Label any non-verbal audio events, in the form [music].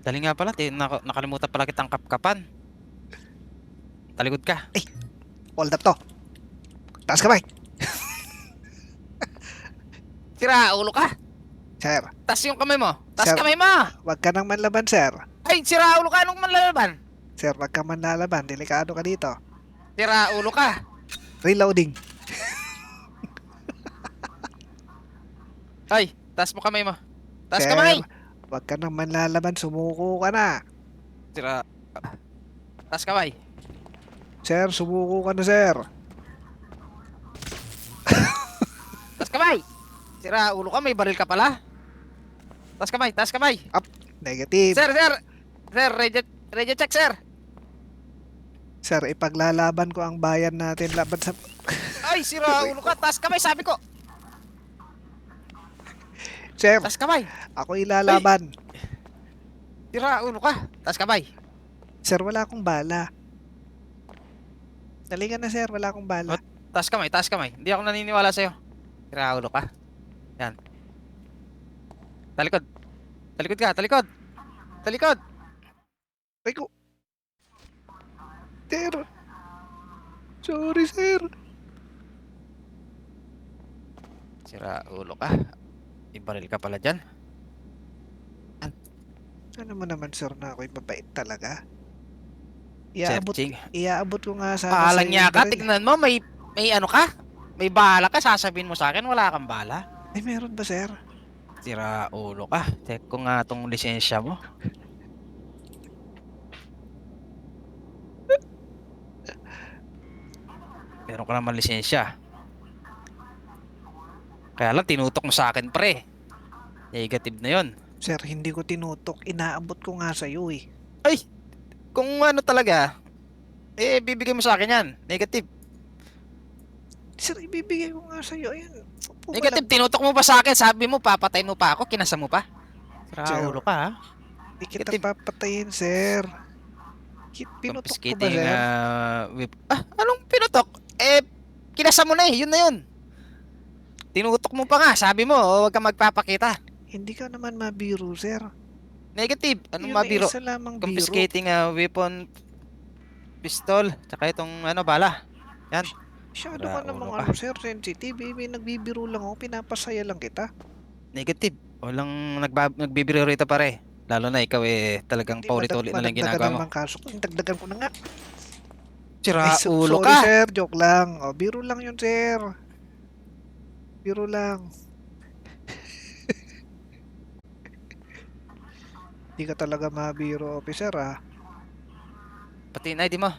Dali nga pala, ti- nak- nakalimutan pala kitang kapkapan. Talikod ka. Hold up to. Taas kamay. Sira, [laughs] ulo ka. Sir, Tas yung kamay mo. Tas Sir. kamay mo. wag ka nang manlaban, sir. Ay, sira, ulo ka. Anong manlalaban? Sir, wag ka manlalaban. Delikado ka dito. Sira, ulo ka. Reloading. Ay, tas mo kamay mo. Tas Sir, kamay. Wag ka nang manlalaban. Sumuko ka na. Sira. Tas kamay. Sir, sumuko ka na, sir. Tas kamay. Sira, ulo ka. May baril ka pala. Tas kamay, tas kamay. Negative. Sir, sir. Sir, ready, ready check, sir. Sir, ipaglalaban ko ang bayan natin laban sa... Ay, sira, ulo ka. Tas kamay, sabi ko. Sir, Tas kamay. ako ilalaban. Sira, ulo ka. Tas kamay. Sir, wala akong bala. Dali ka na, sir. Wala akong bala. What? Tas kamay, tas kamay. Hindi ako naniniwala sa'yo. Sira, ulo ka. Yan. Talikod. Talikod ka, talikod. Talikod. Ay ko. Sir. Sorry, sir. Sira, ulo ka. Ibaril ka pala dyan. Ano mo naman, sir, na ako'y mabait talaga? Iaabot, Searching. iaabot ko nga sana Pahalang sa'yo niya ka. baril. Tignan mo, may, may ano ka? May bala ka. Sasabihin mo sa akin, wala kang bala. Ay, meron ba, sir? Sira, ulo ka. Check ko nga tong lisensya mo. [laughs] Meron ka naman lisensya. Kaya lang, tinutok mo sa akin, pre. Negative na yon. Sir, hindi ko tinutok. Inaabot ko nga sa'yo eh. Kung ano talaga, eh, bibigay mo sa akin yan. Negative. Sir, ibibigay ko nga sa'yo. Ayan. Ka Negative, tinutok mo pa sa akin. Sabi mo, papatay mo pa ako. Kinasa mo pa. Sir. Sira ulo ka, ha? Hindi kita negative. papatayin, sir. Pinutok ko ba, Confiscating, sir? ah, whip. Ah, anong pinutok? Eh, kinasa mo na eh. Yun na yun. Tinutok mo pa nga. Sabi mo, oh, huwag kang magpapakita. Hindi ka naman mabiro, sir. Negative. Anong Yun ay mabiro? isa lamang biro. Confiscating a weapon, pistol, tsaka itong ano, bala. Masyado Sira ka namang ulo ka. ano, sir, sensitive. Eh, may nagbibiro lang ako. Pinapasaya lang kita. Negative. Walang nagba- nagbibiro rito pare. Lalo na ikaw eh, talagang Hindi, paulit-ulit na lang madagdagan ginagawa mo. naman kaso ko. Dagdagan ko na nga. Sira so- ulo sorry, ka. sir. Joke lang. O, biro lang yun, sir. Biro lang. Hindi ka talaga mabiro, officer, ah. Pati yung ID mo.